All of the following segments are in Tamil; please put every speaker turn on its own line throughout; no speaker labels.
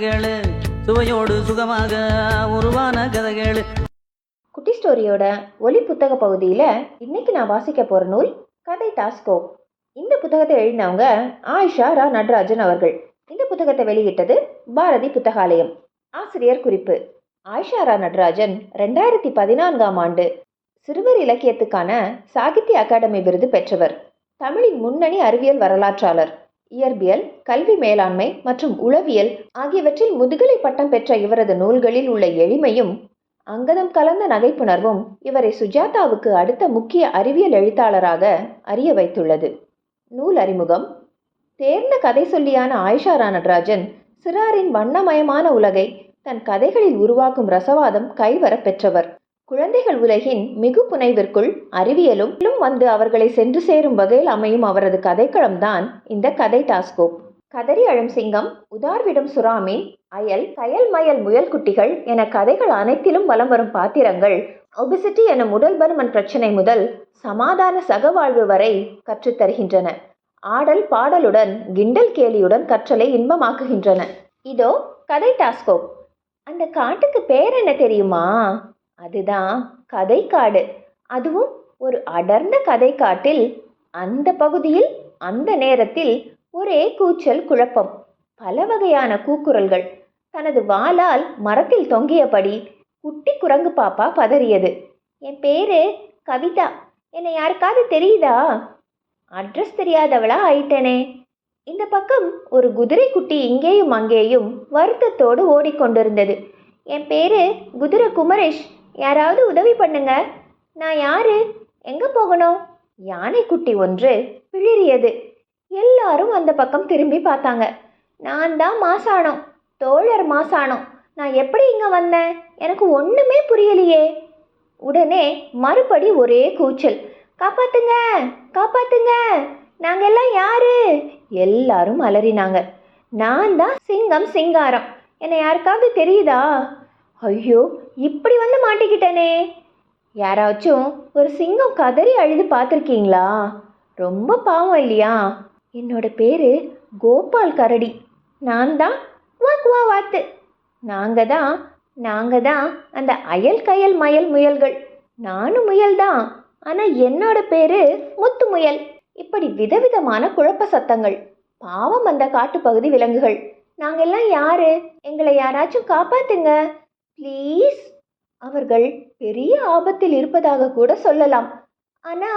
கதைகள் சுவையோடு சுகமாக உருவான கதைகள்.
குட்டி ஸ்டோரியோட ஒலி புத்தக பகுதியில் இன்னைக்கு நான் வாசிக்க போகிற நூல் கதை டாஸ்கோ. இந்த புத்தகத்தை எழுதினவங்க ஆயிஷா ரா நடராஜன் அவர்கள். இந்த புத்தகத்தை வெளியிட்டது பாரதி புத்தகாலயம். ஆசிரியர் குறிப்பு ஆயிஷா ரா நடராஜன் ரெண்டாயிரத்தி பதினான்காம் ஆண்டு சிறுவர் இலக்கியத்துக்கான சாகித்ய அகாடமி விருது பெற்றவர். தமிழின் முன்னணி அறிவியல் வரலாற்றாளர். இயற்பியல் கல்வி மேலாண்மை மற்றும் உளவியல் ஆகியவற்றில் முதுகலை பட்டம் பெற்ற இவரது நூல்களில் உள்ள எளிமையும் அங்கதம் கலந்த நகைப்புணர்வும் இவரை சுஜாதாவுக்கு அடுத்த முக்கிய அறிவியல் எழுத்தாளராக அறிய வைத்துள்ளது. நூல் அறிமுகம். தேர்ந்த கதை சொல்லியான ஆயிஷா ரா சிறாரின் வண்ணமயமான உலகை தன் கதைகளில் உருவாக்கும் ரசவாதம் கைவர பெற்றவர். குழந்தைகள் உலகின் மிகு புனைவிற்குள் அறிவியலும் வந்து அவர்களை சென்று சேரும் வகையில் அமையும் அவரது கதைக்களம்தான் இந்த கதை டாஸ்கோப். கதறி அழும் சிங்கம் உதார்விடும் சுறாமி அயல் கயல் மயல் முயல் குட்டிகள் என கதைகள் அனைத்திலும் வலம் வரும் பாத்திரங்கள் ஒபிசிட்டி எனும் உடல் பருமன் பிரச்சனை முதல் சமாதான சகவாழ்வு வரை கற்றுத்தருகின்றன ஆடல் பாடலுடன் கிண்டல் கேலியுடன் கற்றலை இன்பமாக்குகின்றன. இதோ கதை டாஸ்கோப். அந்த காட்டுக்கு பேர் என்ன தெரியுமா? அதுதான் கதைக்காடு. அதுவும் ஒரு அடர்ந்த கதைக்காட்டில் அந்த பகுதியில் அந்த நேரத்தில் ஒரே கூச்சல் குழப்பம். பல வகையான கூக்குரல்கள். தனது வாளால் மரத்தில் தொங்கியபடி குட்டி குரங்கு பாப்பா பதறியது. என் பேரு கவிதா. என்னை யாருக்காவது தெரியுதா? அட்ரஸ் தெரியாதவளா ஆயிட்டேனே. இந்த பக்கம் ஒரு குதிரை குட்டி இங்கேயும் அங்கேயும் வருத்தத்தோடு ஓடிக்கொண்டிருந்தது. என் பேரு குதிரை குமரேஷ் யாராவது உதவி பண்ணுங்க. நான் யாரு? எங்க போகணும்? யானை குட்டி ஒன்று பிளிறியது எல்லாரும் அந்த பக்கம் திரும்பி பார்த்தாங்க. நான் தான் மாசாணம் தோழர் மாசாணம் நான் எப்படி இங்கே வந்தேன்? எனக்கு ஒன்றுமே புரியலையே. உடனே மறுபடி ஒரே கூச்சல். காப்பாத்துங்க காப்பாத்துங்க. நாங்க எல்லாம் யாரு? எல்லாரும் அலறினாங்க. நான் தான் சிங்கம் சிங்காரம். என்னை யாருக்காவது தெரியுதா? ஐயோ இப்படி வந்து மாட்டிக்கிட்டேனே. யாராச்சும் ஒரு சிங்கம் கதறி அழுது பார்த்துருக்கீங்களா? ரொம்ப பாவம் இல்லையா? என்னோட பேரு கோபால் கரடி. நான் தான் வாக்குவா வாத்து. நாங்கள் தான் நாங்கள் தான் அந்த அயல் கயல் மயல் முயல்கள். நானும் முயல் தான் ஆனால் என்னோட பேரு முத்து முயல். இப்படி விதவிதமான குழப்ப சத்தங்கள் பாவம் அந்த காட்டுப்பகுதி விலங்குகள். நாங்கெல்லாம் யாரு? எங்களை யாராச்சும் காப்பாத்துங்க. ப்ளீஸ். அவர்கள் பெரிய ஆபத்தில் இருப்பதாக கூட சொல்லலாம். ஆனா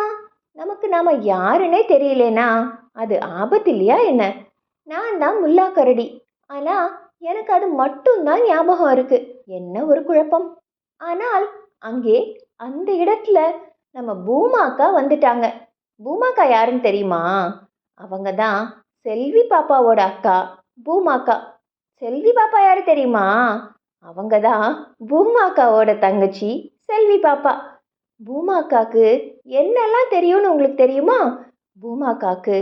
நமக்கு நாம யாருன்னே தெரியலேனா? அது ஆபத்து இல்லையா என்ன? நான் தான் முல்லா கரடி. ஆனா எனக்கு அது மட்டும்தான் ஞாபகம் இருக்கு. என்ன ஒரு குழப்பம். ஆனால் அங்கே அந்த இடத்துல நம்ம பூமாக்கா வந்துட்டாங்க. பூமாக்கா யாருன்னு தெரியுமா? அவங்க தான் செல்வி பாப்பாவோட அக்கா பூமாக்கா செல்வி பாப்பா யாரு தெரியுமா? அவங்க தான் பூமாக்காவோட தங்கச்சி செல்வி பாப்பா. பூமாக்காக்கு என்னெல்லாம் தெரியும்னு உங்களுக்கு தெரியுமா? பூமாக்காக்கு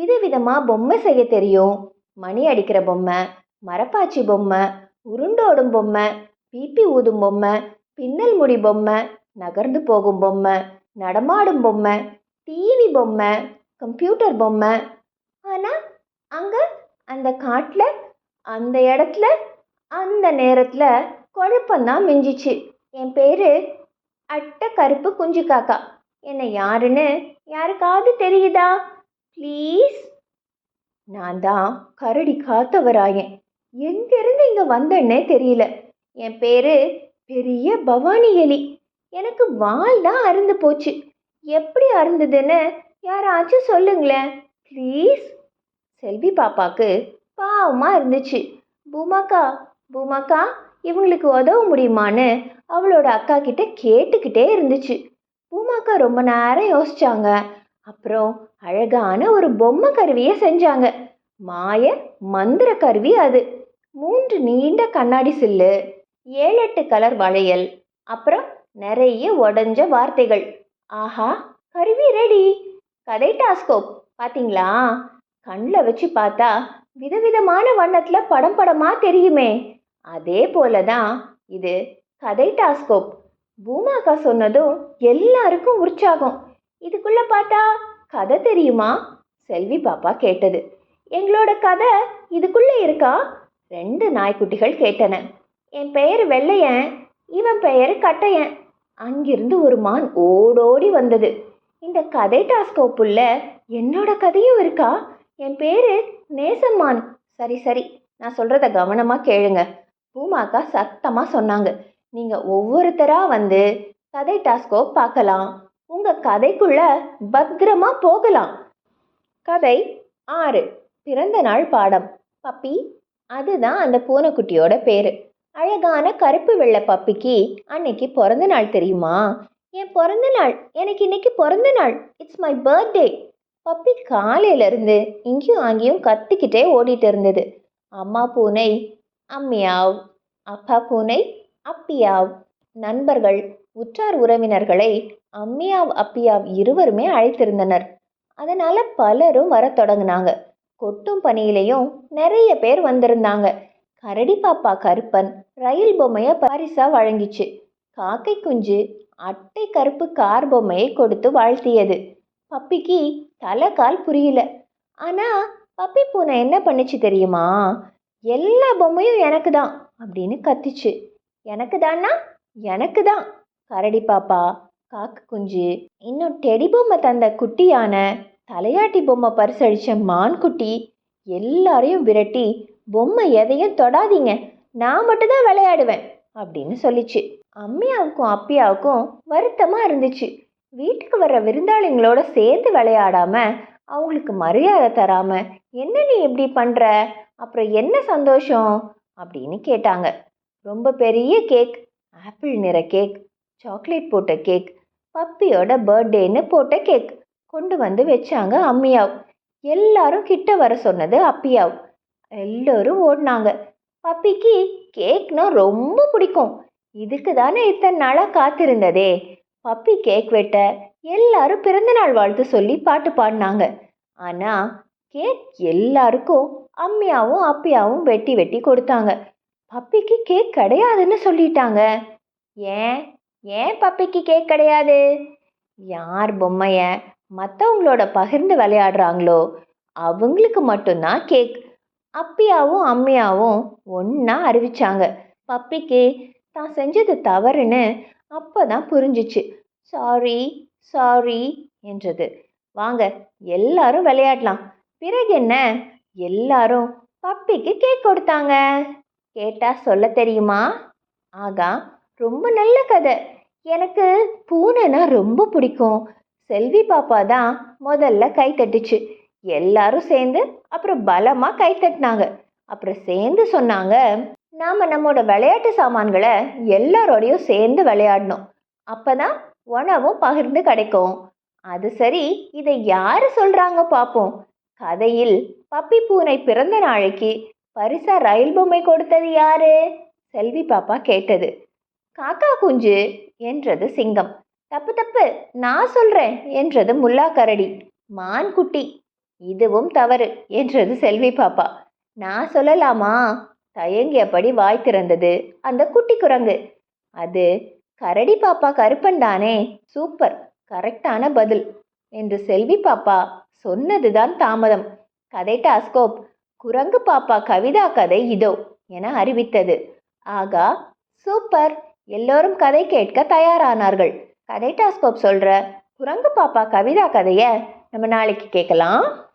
விதவிதமாக பொம்மை செய்ய தெரியும். மணி அடிக்கிற பொம்மை மரப்பாச்சி பொம்மை உருண்டோடும் பொம்மை பிபி ஊதும் பொம்மை பின்னல் முடி பொம்மை நகர்ந்து போகும் பொம்மை நடமாடும் பொம்மை டிவி பொம்மை கம்ப்யூட்டர் பொம்மை. ஆனால் அங்கே அந்த காட்டில் அந்த இடத்துல அந்த நேரத்தில் குழப்பந்தான் மிஞ்சிச்சு. என் பேர் அட்ட கருப்பு குஞ்சு காக்கா என்னை யாருன்னு யாருக்காவது தெரியுதா? ப்ளீஸ். நான் தான் கரடி காத்தவராயன். எங்கேருந்து இங்கே வந்தேன்னே தெரியல. என் பேர் பெரிய பவானி எலி. எனக்கு வால் தான் அருந்து போச்சு. எப்படி அருந்ததுன்னு யாராச்சும் சொல்லுங்களேன். ப்ளீஸ். செல்வி பாப்பாக்கு பாவமாக இருந்துச்சு. பூமாக்கா பூமாக்கா இவங்களுக்கு உதவ முடியுமான்னு அவளோட அக்கா கிட்ட கேட்டுக்கிட்டே இருந்துச்சு. பூமாக்கா ரொம்ப நேரம் யோசிச்சாங்க. அப்புறம் அழகான ஒரு பொம்மை கருவியை செஞ்சாங்க. மாய மந்திர கருவி அது. மூன்று நீண்ட கண்ணாடி சில்லு ஏழு எட்டு கலர் வளையல் அப்புறம் நிறைய உடஞ்ச வார்த்தைகள். ஆஹா கருவி ரெடி கதை டாஸ்கோப் பார்த்தீங்களா கண்ணில் வச்சு பார்த்தா விதவிதமான வண்ணத்தில் படம் படமாக தெரியுமே. அதே போல தான் இது கதை டாஸ்கோப். பூமாக்கா சொன்னதும் எல்லாருக்கும் உற்சாகம். இதுக்குள்ள பார்த்தா கதை தெரியுமா? செல்வி பாப்பா கேட்டது. எங்களோட கதை இதுக்குள்ளே இருக்கா? ரெண்டு நாய்க்குட்டிகள் கேட்டன. என் பெயர் வெள்ளையன் இவன் பெயர் கட்டையன். அங்கிருந்து ஒரு மான் ஓடோடி வந்தது. இந்த கதை டாஸ்கோப்புள்ள என்னோட கதையும் இருக்கா? என் பேரு நேசம்மான். சரி சரி நான் சொல்றத கவனமா கேளுங்க. பூமாக்கா சத்தமாக சொன்னாங்க. நீங்கள் ஒவ்வொருத்தரா வந்து கதை டாஸ்கோ பார்க்கலாம். உங்கள் கதைக்குள்ள பத்திரமா போகலாம். கதை ஆறு. பிறந்த நாள் பாடம். பப்பி அதுதான் அந்த பூனைக்குட்டியோட பேர். அழகான கருப்பு வெள்ளை பப்பிக்கு அன்னைக்கு பிறந்த நாள் தெரியுமா? என் பிறந்த நாள். எனக்கு இன்னைக்கு பிறந்த நாள். இட்ஸ் மை பர்த்டே பப்பி காலையிலருந்து இங்கேயும் அங்கேயும் கத்திக்கிட்டே ஓடிட்டு இருந்தது. அம்மா பூனை அம்மியாவ் அப்பா பூனை அப்பியாவ். நண்பர்கள் உற்றார் உறவினர்களை அம்மியாவ் அப்பியாவ் இருவருமே அழைத்திருந்தனர். அதனால பலரும் வரத் தொடங்கினாங்க. கொட்டும் பனியிலையும் நிறைய பேர் வந்திருந்தாங்க. கரடி பாப்பா கருப்பன் ரயில் பொம்மைய பரிசா வழங்கிச்சு. காக்கை குஞ்சு அட்டை கருப்பு கார் பொம்மையை கொடுத்து வாழ்த்தியது. பப்பிக்கு தலை கால் புரியல. ஆனா பப்பி பூனை என்ன பண்ணுச்சு தெரியுமா? எல்லா பொம்மையும் எனக்கு தான் அப்படின்னு கத்திச்சு. எனக்கு தான்னா எனக்கு தான் கரடி பாப்பா காக்கு குஞ்சு இன்னும் டெடி பொம்மை தந்த குட்டியான தலையாட்டி பொம்மை பரிசளித்த மான் குட்டி எல்லாரையும் விரட்டி பொம்மை எதையும் தொடாதீங்க நான் மட்டும்தான் விளையாடுவேன் அப்படின்னு சொல்லிச்சு. அம்மியாவுக்கும் அப்பியாவுக்கும் வருத்தமாக இருந்துச்சு. வீட்டுக்கு வர்ற விருந்தாளிங்களோட சேர்ந்து விளையாடாம அவங்களுக்கு மரியாதை தராம என்ன நீ இப்படி பண்ணுற அப்புறம் என்ன சந்தோஷம்? அப்படின்னு கேட்டாங்க. ரொம்ப பெரிய கேக் ஆப்பிள் நிற கேக் சாக்லேட் போட்ட கேக் பப்பியோட பர்த்டேன்னு போட்ட கேக் கொண்டு வந்து வச்சாங்க அம்மியாவ். எல்லாரும் கிட்ட வர சொன்னது அப்பியாவ். எல்லோரும் ஓடினாங்க. பப்பிக்கு கேக்னா ரொம்ப பிடிக்கும். இதுக்கு தானே இத்தனை நாளாக காத்திருந்ததே? பப்பி கேக் வெட்ட எல்லாரும் பிறந்தநாள் வாழ்த்து சொல்லி பாட்டு பாடினாங்க. ஆனால் கேக் எல்லாருக்கும் அம்மியாவும் அப்பியாவும் வெட்டி வெட்டி கொடுத்தாங்க. பப்பிக்கு கேக் கிடையாதுன்னு சொல்லிட்டாங்க. ஏன்? ஏன் பப்பிக்கு கேக் கிடையாது? யார் பொம்மைய? மற்றவங்களோட பகிர்ந்து விளையாடுறாங்களோ? அவங்களுக்கு மட்டும்தான் கேக். அப்பியாவும் அம்மியாவும் ஒன்றா அறிவிச்சாங்க. பப்பிக்கு தான் செஞ்சது தவறுன்னு அப்போ தான் புரிஞ்சிச்சு. சாரி சாரி என்றது. வாங்க எல்லாரும் விளையாடலாம். பிறகு என்ன? எல்லாரும் பப்பிக்கு கேக் கொடுத்தாங்க. கேட்டா சொல்ல தெரியுமா? ஆகா ரொம்ப நல்ல கதை. எனக்கு பூனைனா ரொம்ப பிடிக்கும். செல்வி பாப்பா தான் முதல்ல கை தட்டுச்சு. எல்லாரும் சேர்ந்து அப்புறம் பலமா கை தட்டினாங்க. அப்புறம் சேர்ந்து சொன்னாங்க நாம நம்மோட விளையாட்டு சாமான்களை எல்லாரோடையும் சேர்ந்து விளையாடணும். அப்பதான் உணவும் பகிர்ந்து கிடைக்கும். அது சரி இதை யாரு சொல்றாங்க பாப்போம். கதையில் பப்பி பூனை பிறந்த நாளைக்கு பரிசா ரயில் பொம்மை கொடுத்தது யாரு? செல்வி பாப்பா கேட்டது. காக்கா குஞ்சு என்றது சிங்கம். தப்பு தப்பு நான் சொல்றேன் என்றது முல்லா கரடி மான் குட்டி இதுவும் தவறு என்றது செல்வி பாப்பா. நான் சொல்லலாமா? தயங்கியபடி வாய் திறந்தது அந்த குட்டி குரங்கு. அது கரடி பாப்பா கருப்பன் தானே? சூப்பர் கரெக்டான பதில். என்று செல்வி பாப்பா சொன்னதுதான் தாமதம். கதை டாஸ்கோப் குரங்கு பாப்பா கவிதா கதை இதோ என அறிவித்தது. ஆகா சூப்பர்! எல்லோரும் கதை கேட்க தயாரானார்கள். கதை டாஸ்கோப் சொல்ற குரங்கு பாப்பா கவிதா கதையை நம்ம நாளைக்கு கேட்கலாம்.